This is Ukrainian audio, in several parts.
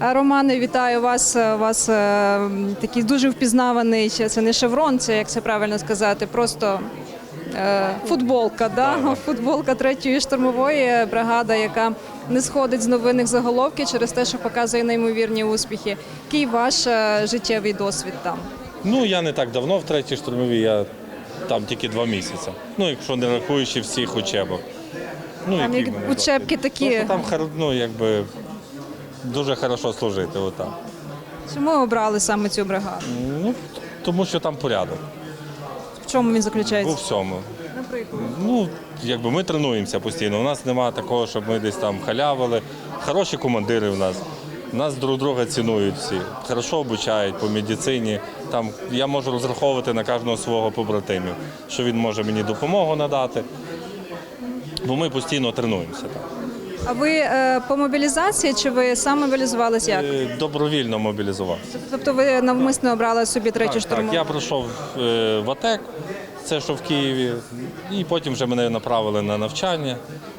А, Романе, вітаю вас. У вас е, такий дуже впізнаваний. Це не шеврон, це як це правильно сказати, просто е, футболка. Да? Футболка третьої штурмової бригади, яка не сходить з новинних заголовків через те, що показує неймовірні успіхи. Який ваш е, життєвий досвід там? Ну, я не так давно в третій штурмовій, я там тільки два місяці. Ну, якщо не рахуючи всіх учебок. Ну, Там які як учебки такі. Просто там ну, якби, дуже хорошо служити. Отак. Чому обрали саме цю бригаду? Ну, тому що там порядок. В чому він У заключається? всьому. Наприклад. Ну, якби ми тренуємося постійно. У нас немає такого, щоб ми десь там халявили. Хороші командири в нас. Нас друг друга цінують всі. Хорошо обучають по медицині. Там я можу розраховувати на кожного свого побратимів, що він може мені допомогу надати. Бо ми постійно тренуємося там. А ви е, по мобілізації чи ви сам мобілізувались як? Е, Добровільно мобілізувався. Тобто ви навмисно обрали собі третю штурму? так, я пройшов е, в АТЕК, це що в Києві, і потім вже мене направили на навчання,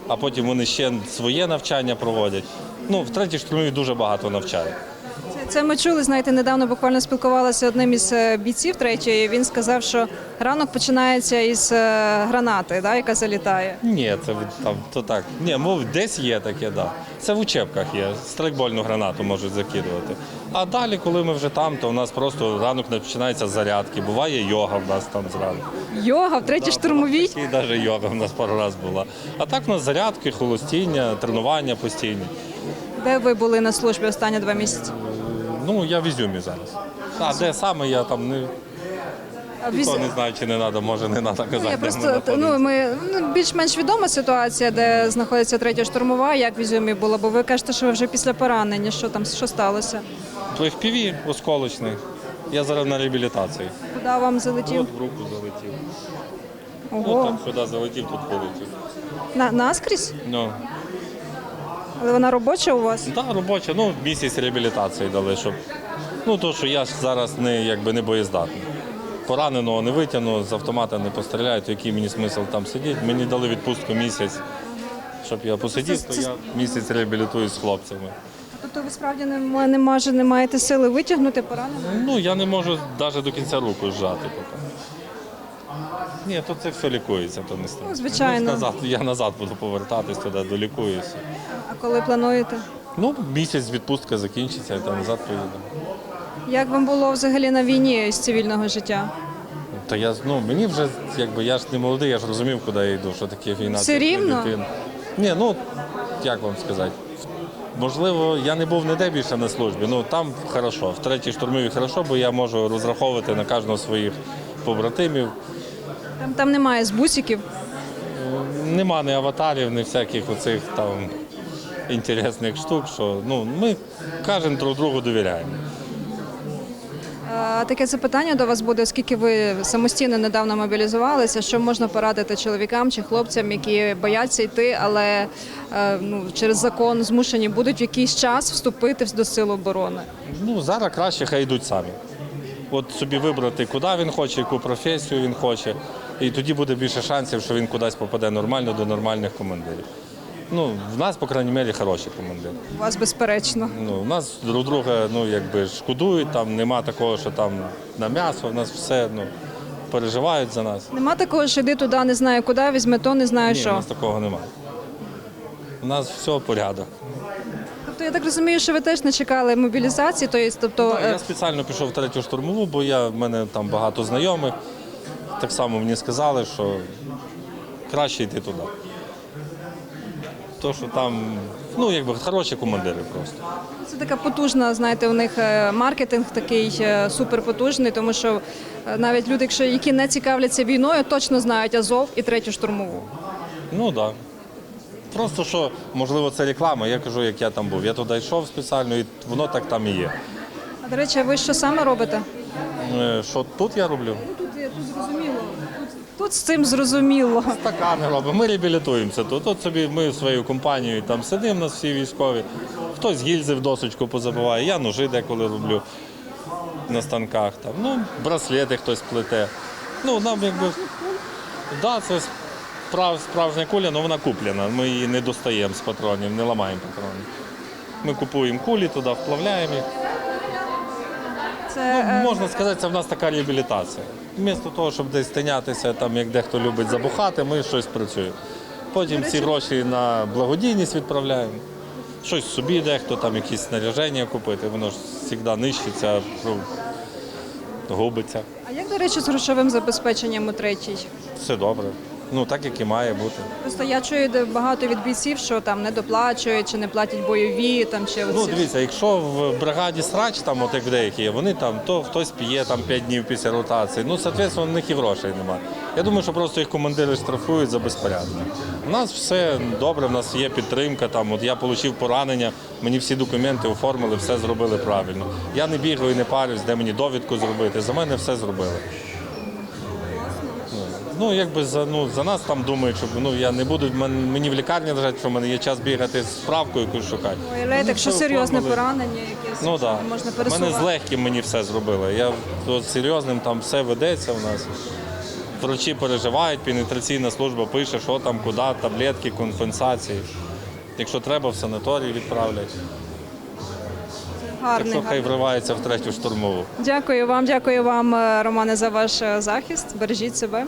а потім вони ще своє навчання проводять. Ну, в третій штурмі дуже багато навчають. Це- ми чули, знаєте, недавно буквально спілкувалася одним із е, бійців третьої. Він сказав, що ранок починається із е, гранати, да, яка залітає. Ні, це там то так. Ні, мов десь є таке, да. Це в учебках є. Страйкбольну гранату можуть закидувати. А далі, коли ми вже там, то в нас просто ранок починається з зарядки. Буває йога в нас там зранку. Йога в третій штурмовій. І навіть йога в нас пару разів була. А так у нас зарядки, холостіння, тренування постійні. Де ви були на службі останні два місяці? Ну, я в Ізюмі зараз. А де саме я там не, ніхто не знаю, чи не треба, може не треба казати. Ну, я де просто ми ну, ми ну, більш-менш відома ситуація, де знаходиться третя штурмова, як в Ізюмі було, бо ви кажете, що ви вже після поранення. Що там що сталося? В FPV осколочний. Я зараз на реабілітації. Куди вам залетів? От в руку залетів. Ну, Ого, так сюди залетів, тут полетів. на наскрізь? Ну, Але вона робоча у вас? да, робоча, ну, місяць реабілітації дали, щоб. Ну, то, що я ж зараз не, якби, не боєздатний. Пораненого не витягну, з автомата не постріляю, то який мені смисл там сидіти. Мені дали відпустку місяць, щоб я посидів, то я місяць реабілітуюсь з хлопцями. Тобто ви справді не, не, може, не маєте сили витягнути пораненого? Ну, я не можу навіть до кінця руку зжати поки. Ні, то це все лікується, то не страшно. Ну, звичайно. назад, я назад буду повертатись туди, долікуюся. А коли плануєте? Ну, місяць відпустка закінчиться, я там назад поїду. Як вам було взагалі на війні з цивільного життя? То я ну мені вже якби я ж не молодий, я ж розумів, куди я йду, що таке війна. Все це рівно? Ні, ну як вам сказати. Можливо, я не був ніде більше на службі. Ну там хорошо, в третій штурмовій хорошо, бо я можу розраховувати на кожного своїх побратимів. Там, там немає збусиків. Нема ні аватарів, ні всяких оцих там інтересних штук, що ну ми кожен друг другу довіряємо. А, таке запитання до вас буде, оскільки ви самостійно недавно мобілізувалися. Що можна порадити чоловікам чи хлопцям, які бояться йти, але е, ну, через закон змушені будуть в якийсь час вступити до сил оборони? Ну, зараз краще хай йдуть самі. От собі вибрати, куди він хоче, яку професію він хоче. І тоді буде більше шансів, що він кудись попаде нормально до нормальних командирів. Ну, в нас, по крайній мірі, хороші командири. У вас безперечно. Ну, у нас друг друга ну, якби шкодують, там нема такого, що там на м'ясо, у нас все ну, переживають за нас. Нема такого, що йди туди, не знаю куди, візьме то, не знаю Ні, у нас такого немає. У нас все порядок. Тобто я так розумію, що ви теж не чекали мобілізації, то є, тобто Так, е, я спеціально пішов в третю штурмову, бо я, в мене там багато знайомих. Так само мені сказали, що краще йти туди. То, що там, ну, якби хороші командири просто. Це така потужна, знаєте, у них е, маркетинг такий е, суперпотужний, тому що е, навіть люди, якщо які не цікавляться війною, точно знають Азов і третю штурмову. Ну так. Да. Просто що, можливо, це реклама. Я кажу, як я там був. Я туди йшов спеціально, і воно так там і є. А до речі, ви що саме робите? Що тут я роблю? Ну, Тут, тут зрозуміло. Тут, з цим зрозуміло. Стакани робимо, ми реабілітуємося тут. От собі ми своєю компанією там сидимо, нас всі військові. Хтось гільзи в досочку позабиває, я ножи деколи роблю на станках. Там. Ну, браслети хтось плете. Ну, нам якби. Да, це справ, справжня куля, але вона куплена. Ми її не достаємо з патронів, не ламаємо патронів. Ми купуємо кулі туди, вплавляємо їх. Це е, Можна сказати, це в нас така реабілітація. Вмісто того, щоб десь тинятися, там як дехто любить забухати, ми щось працюємо. Потім ці гроші на благодійність відправляємо. Щось собі дехто, там якісь снаряження купити, воно ж завжди нищиться, ну, губиться. а як до речі з грошовим забезпеченням у третій? Все добре. Ну так як і має бути. Просто я чую де багато від бійців, що там не доплачують чи не платять бойові, там чи Ну оці. дивіться, якщо в бригаді срач, там от як деякі є, вони там то хтось п'є там 5 днів після ротації. Ну, соответственно, в них і грошей немає. Я думаю, що просто їх командири штрафують за безпорядок. У нас все добре, в нас є підтримка. Там от я отримав поранення, мені всі документи оформили, все зробили правильно. Я не бігаю, не парюсь, де мені довідку зробити. За мене все зробили. Ну, якби за, ну, за нас там думають, що ну, я не буду мен- мені в лікарні лежать, що в мене є час бігати з справкою якусь шукати. Уявляєте, якщо серйозне оформили. поранення, якесь Ну не можна У мене з легким мені все зробили. Я от серйозним там все ведеться у нас. Врачі переживають, пенетраційна служба пише, що там, куди, таблетки, компенсації. Якщо треба, в санаторій відправлять. Так що хай гарний. вривається в третю штурмову. Дякую вам, дякую вам, е, Романе, за ваш е, захист. Бережіть себе.